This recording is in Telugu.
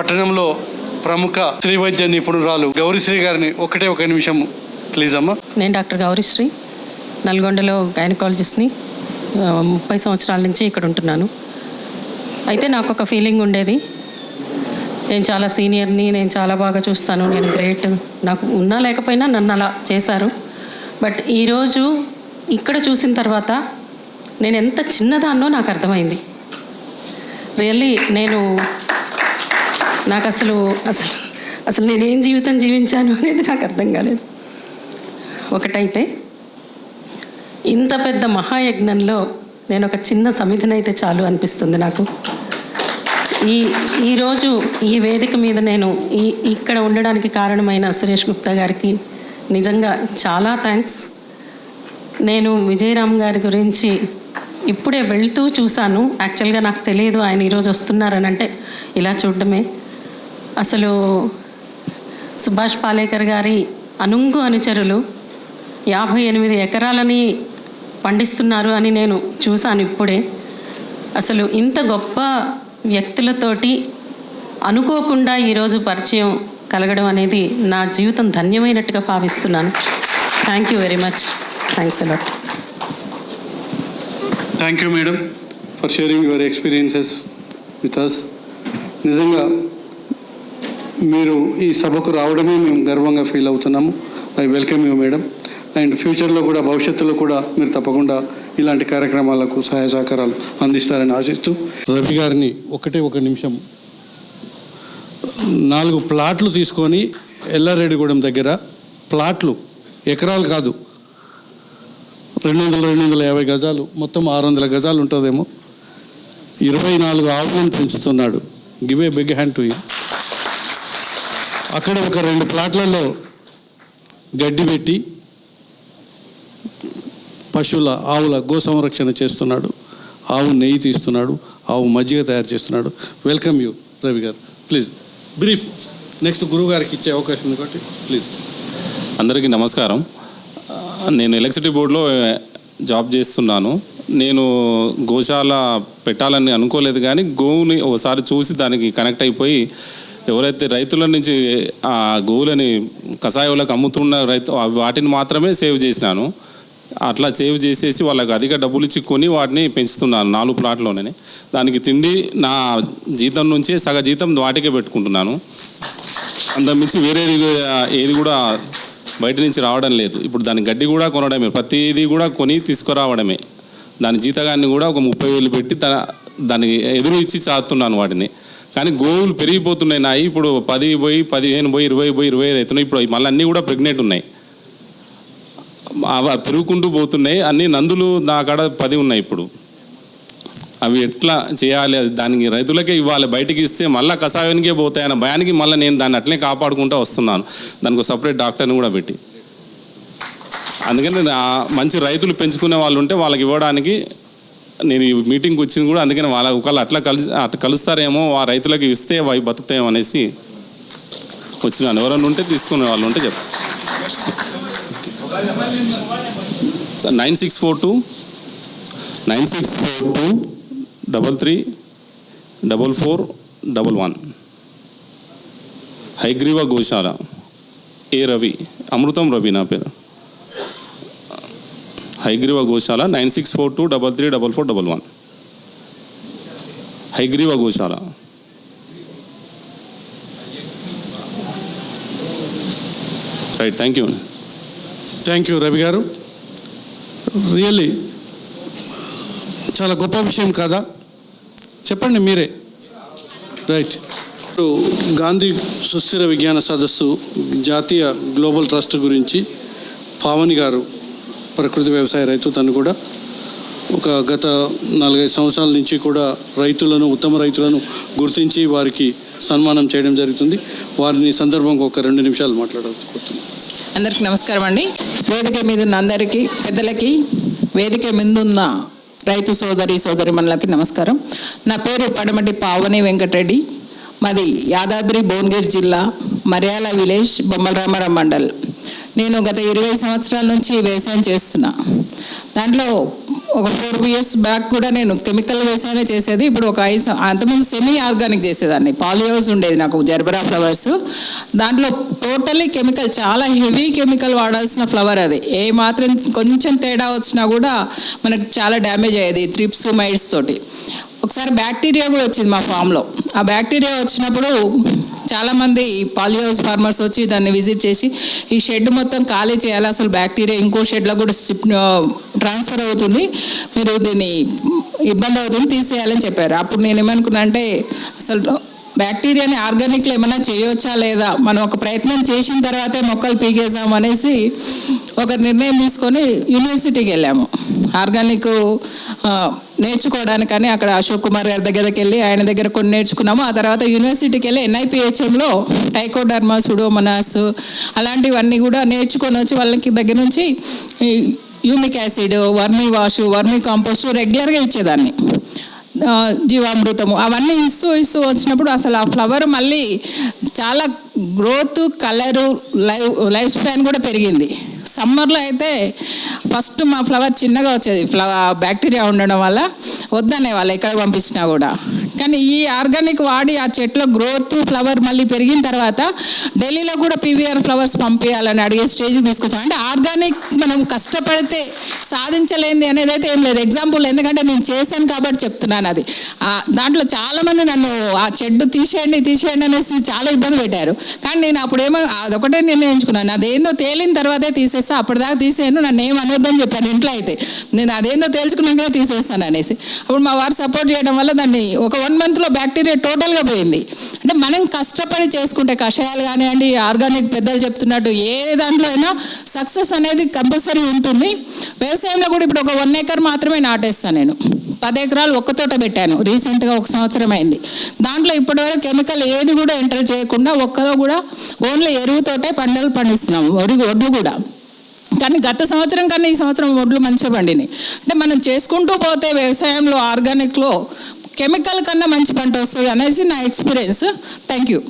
పట్టణంలో ప్రముఖ స్త్రీ వైద్య నిపుణురాలు గౌరీశ్రీ గారిని ఒకటే ఒక నిమిషం ప్లీజ్ అమ్మా. నేను డాక్టర్ గౌరీశ్రీ నల్గొండలో గైనకాలజిస్ట్ని ముప్పై సంవత్సరాల నుంచి ఇక్కడ ఉంటున్నాను. అయితే నాకు ఒక ఫీలింగ్ ఉండేది. నేను చాలా సీనియర్ని నేను చాలా బాగా చూస్తాను నేను గ్రేట్. నాకు ఉన్నా లేకపోయినా నన్ను అలా చేశారు. బట్ ఈరోజు ఇక్కడ చూసిన తర్వాత నేను ఎంత చిన్నదాన్నో నాకు అర్థమైంది. రియల్లీ నేను నాకు అసలు అసలు అసలు నేనేం జీవితం జీవించాను అనేది నాకు అర్థం కాలేదు. ఒకటైతే ఇంత పెద్ద మహాయజ్ఞంలో నేను ఒక చిన్న సమితినైతే చాలు అనిపిస్తుంది నాకు. ఈ ఈరోజు ఈ వేదిక మీద నేను ఈ ఇక్కడ ఉండడానికి కారణమైన సురేష్ గుప్తా గారికి నిజంగా చాలా థ్యాంక్స్. నేను విజయరామ్ గారి గురించి ఇప్పుడే వెళ్తూ చూశాను. యాక్చువల్గా నాకు తెలియదు ఆయన ఈరోజు వస్తున్నారని అంటే ఇలా చూడడమే. అసలు సుభాష్ పాలేకర్ గారి అనుంగు అనుచరులు యాభై ఎనిమిది ఎకరాలని పండిస్తున్నారు అని నేను చూశాను ఇప్పుడే. అసలు ఇంత గొప్ప వ్యక్తులతోటి అనుకోకుండా ఈరోజు పరిచయం కలగడం అనేది నా జీవితం ధన్యమైనట్టుగా భావిస్తున్నాను. Thank you very much thanks a lot thank you madam for sharing your experiences with us నిజంగా మీరు ఈ సభకు రావడమే మేము గర్వంగా ఫీల్ అవుతున్నాము. I welcome you madam. And ఫ్యూచర్లో కూడా భవిష్యత్తులో కూడా మీరు తప్పకుండా ఇలాంటి కార్యక్రమాలకు సహాయ సహకారాలు అందిస్తారని ఆశిస్తూ రవి గారిని ఒకటే ఒక నిమిషం నాలుగు ప్లాట్లు తీసుకొని ఎల్లారెడ్డిగూడెం దగ్గర ప్లాట్లు ఎకరాలు కాదు రెండు వందల రెండు వందల యాభై గజాలు మొత్తం ఆరు వందల గజాలు ఉంటుందేమో. ఇరవై నాలుగు ఆవులను పెంచుతున్నాడు. Give a big hand to అక్కడ ఒక రెండు ప్లాట్లలో గడ్డి పెట్టి పశువుల ఆవుల గో సంరక్షణ చేస్తున్నాడు. ఆవు నెయ్యి తీస్తున్నాడు. ఆవు మజ్జిగ తయారు చేస్తున్నాడు. వెల్కమ్ యూ రవి గారు. ప్లీజ్ బ్రీఫ్ నెక్స్ట్ గురువు గారికి ఇచ్చే అవకాశం ఉంది కాబట్టి ప్లీజ్ అందరికీ నమస్కారం. నేను ఎలక్ట్రిసిటీ బోర్డులో eh, జాబ్ చేస్తున్నాను. నేను గోశాల పెట్టాలని అనుకోలేదు కానీ గోవుని ఒకసారి చూసి దానికి కనెక్ట్ అయిపోయి ఎవరైతే రైతుల నుంచి ఆ గోవులని కషాయాలకు అమ్ముతున్న రైతు వాటిని మాత్రమే సేవ్ చేసినాను. అట్లా సేవ్ చేసేసి వాళ్ళకి అధిక డబ్బులు ఇచ్చి కొని వాటిని పెంచుతున్నాను నాలుగు ప్లాట్లోనే. దానికి తిండి నా జీతం నుంచే సగ జీతం వాటికే పెట్టుకుంటున్నాను. అంతకుమించి వేరే ఏది కూడా బయట నుంచి రావడం లేదు. ఇప్పుడు దాని గడ్డి కూడా కొనడమే ప్రతిదీ కూడా కొని తీసుకురావడమే. దాని జీతగాన్ని కూడా ఒక ముప్పై వేలు పెట్టి తన దానికి ఎదురు ఇచ్చి చాతున్నాను వాటిని కానీ గోవులు పెరిగిపోతున్నాయి నాయి. ఇప్పుడు పది పోయి పదిహేను పోయి ఇరవై పోయి ఇరవై ఐదు అవుతున్నాయి. ఇప్పుడు మళ్ళీ అన్నీ కూడా ప్రెగ్నెంట్ ఉన్నాయి. అవి పెరుగుకుంటూ పోతున్నాయి. అన్ని నందులు నా కాడ పది ఉన్నాయి ఇప్పుడు. అవి ఎట్లా చేయాలి? అది దానికి రైతులకే ఇవ్వాలి. బయటికి ఇస్తే మళ్ళీ కషాయానికే పోతాయన్న భయానికి మళ్ళీ నేను దాన్ని అట్లే కాపాడుకుంటూ వస్తున్నాను. దానికి సపరేట్ డాక్టర్ని కూడా పెట్టి. అందుకని మంచి రైతులు పెంచుకునే వాళ్ళు ఉంటే వాళ్ళకి ఇవ్వడానికి నేను ఈ మీటింగ్కి వచ్చింది కూడా అందుకని వాళ్ళ ఒకళ్ళు అట్లా కలిసి అట్లా కలుస్తారేమో ఆ రైతులకు ఇస్తే అవి బతుకుతాయేమో అనేసి వచ్చిన ఎవరైనా ఉంటే తీసుకునే వాళ్ళు ఉంటే చెప్తాను nine six four two nine six four two double three double four double one. Hayagriva Goshala ఏ రవి? అమృతం రవి నా పేరు. Hayagriva Goshala nine six four two double three double four double one. Hayagriva Goshala. Right thank you. Thank you Ravi garu. Really చాలా గొప్ప విషయం కదా? చెప్పండి మీరే. రైట్. ఇప్పుడు గాంధీ సుస్థిర విజ్ఞాన సదస్సు జాతీయ గ్లోబల్ ట్రస్ట్ గురించి పావని గారు ప్రకృతి వ్యవసాయ రైతు తను కూడా ఒక గత నాలుగైదు సంవత్సరాల నుంచి కూడా రైతులను ఉత్తమ రైతులను గుర్తించి వారికి సన్మానం చేయడం జరుగుతుంది. వారిని సందర్భంగా ఒక రెండు నిమిషాలు మాట్లాడవచ్చు అందరికీ నమస్కారం అండి. వేదిక మీద ఉన్న అందరికీ పెద్దలకి వేదిక మీదున్న రైతు సోదరి సోదరిమణులకి నమస్కారం. నా పేరు పడమటి పావని వెంకటరెడ్డి. మాది యాదాద్రి భువనగిరి జిల్లా మర్యాల విలేజ్ బొమ్మలరామారావు మండల్. నేను గత ఇరవై సంవత్సరాల నుంచి వ్యవసాయం చేస్తున్నా. దాంట్లో ఒక ఫోర్ ఇయర్స్ బ్యాక్ కూడా నేను కెమికల్ వ్యవసాయమే చేసేది. ఇప్పుడు ఒక ఐదు అంతకుముందు సెమీ ఆర్గానిక్ చేసేదాన్ని. పాలియోస్ ఉండేది నాకు జర్బరా ఫ్లవర్స్. దాంట్లో టోటలీ కెమికల్ చాలా హెవీ కెమికల్ వాడాల్సిన ఫ్లవర్ అది. ఏ మాత్రం కొంచెం తేడా వచ్చినా కూడా మనకు చాలా డ్యామేజ్ అయ్యేది త్రిప్స్ మైట్స్ తోటి. ఒకసారి బ్యాక్టీరియా కూడా వచ్చింది మా ఫామ్లో. ఆ బ్యాక్టీరియా వచ్చినప్పుడు చాలామంది పాలియోస్ ఫార్మర్స్ వచ్చి దాన్ని విజిట్ చేసి ఈ షెడ్ మొత్తం ఖాళీ చేయాలి. అసలు బ్యాక్టీరియా ఇంకో షెడ్లో కూడా ట్రాన్స్ఫర్ అవుతుంది. మీరు దీన్ని ఇబ్బంది అవుతుంది తీసేయాలని చెప్పారు. అప్పుడు నేను ఏమనుకున్నా అంటే అసలు బ్యాక్టీరియాని ఆర్గానిక్లో ఏమైనా చేయొచ్చా లేదా? మనం ఒక ప్రయత్నం చేసిన తర్వాతే మొక్కలు పీకేసాం అనేసి ఒక నిర్ణయం తీసుకొని యూనివర్సిటీకి వెళ్ళాము. ఆర్గానిక్ నేర్చుకోవడానికని అక్కడ అశోక్ కుమార్ గారి దగ్గరికి వెళ్ళి ఆయన దగ్గర కొన్ని నేర్చుకున్నాము. ఆ తర్వాత యూనివర్సిటీకి వెళ్ళి ఎన్ఐపిహెచ్ఎంలో టైకోడర్మా సుడోమనాస్ అలాంటివన్నీ కూడా నేర్చుకొని వచ్చి వాళ్ళకి దగ్గర నుంచి humic acid vermiwash vermi compost రెగ్యులర్గా ఇచ్చేదాన్ని. జీవామృతము. అవన్నీ ఇస్తూ ఇస్తూ వచ్చినప్పుడు అసలు ఆ ఫ్లవర్ మళ్ళీ చాలా growth colour life life span కూడా పెరిగింది. సమ్మర్లో అయితే ఫస్ట్ మా ఫ్లవర్ చిన్నగా వచ్చేది. ఫ్లవర్ బ్యాక్టీరియా ఉండడం వల్ల వద్దనే వాళ్ళు ఎక్కడ పంపించినా కూడా. కానీ ఈ ఆర్గానిక్ వాడి ఆ చెట్ల గ్రోత్ ఫ్లవర్ మళ్ళీ పెరిగిన తర్వాత ఢిల్లీలో కూడా పీవీఆర్ ఫ్లవర్స్ పంపించాలని అడిగే స్టేజ్కి తీసుకొచ్చాం. అంటే ఆర్గానిక్ మనం కష్టపడితే సాధించలేంది అనేది అయితే ఏం లేదు. ఎగ్జాంపుల్ ఎందుకంటే నేను చేశాను కాబట్టి చెప్తున్నాను అది. దాంట్లో చాలామంది నన్ను ఆ చెడ్డు తీసేయండి తీసేయండి అనేసి చాలా ఇబ్బంది పెట్టారు. కానీ నేను అప్పుడు ఏమో అదొకటే నిర్ణయించుకున్నాను. అదేందో తేలిన తర్వాతే తీసేస్తా అప్పటిదాకా తీసేయను నన్ను ఏమనేది అనొద్దని చెప్పాను ఇంట్లో అయితే. నేను అదేందో తేల్చుకున్నాక తీసేస్తాను అనేసి. అప్పుడు మా వారు సపోర్ట్ చేయడం వల్ల దాన్ని ఒక వన్ మంత్లో బ్యాక్టీరియా టోటల్గా పోయింది. అంటే మనం కష్టపడి చేసుకుంటే కషాయాలు కానివ్వండి ఆర్గానిక్ పెద్దలు చెప్తున్నట్టు ఏ దాంట్లో అయినా సక్సెస్ అనేది కంపల్సరీ ఉంటుంది. వ్యవసాయంలో కూడా ఇప్పుడు ఒక వన్ ఏకర్ మాత్రమే నాటేస్తాను నేను. పది ఎకరాలు ఒక్క తోట పెట్టాను. రీసెంట్గా ఒక సంవత్సరం అయింది. దాంట్లో ఇప్పటివరకు కెమికల్ ఏది కూడా ఎంటర్ చేయకుండా ఒక్కలో కూడా ఓన్లీ ఎరువుతోటే పంటలు పండిస్తున్నాం వరి ఒడ్లు కూడా. కానీ గత సంవత్సరం కన్నా ఈ సంవత్సరం ఒడ్లు మంచిగా పండినాయి. అంటే మనం చేసుకుంటూ పోతే వ్యవసాయంలో ఆర్గానిక్లో కెమికల్ కన్నా మంచి పంట వస్తుంది అనేసి నా ఎక్స్పీరియన్స్. Thank you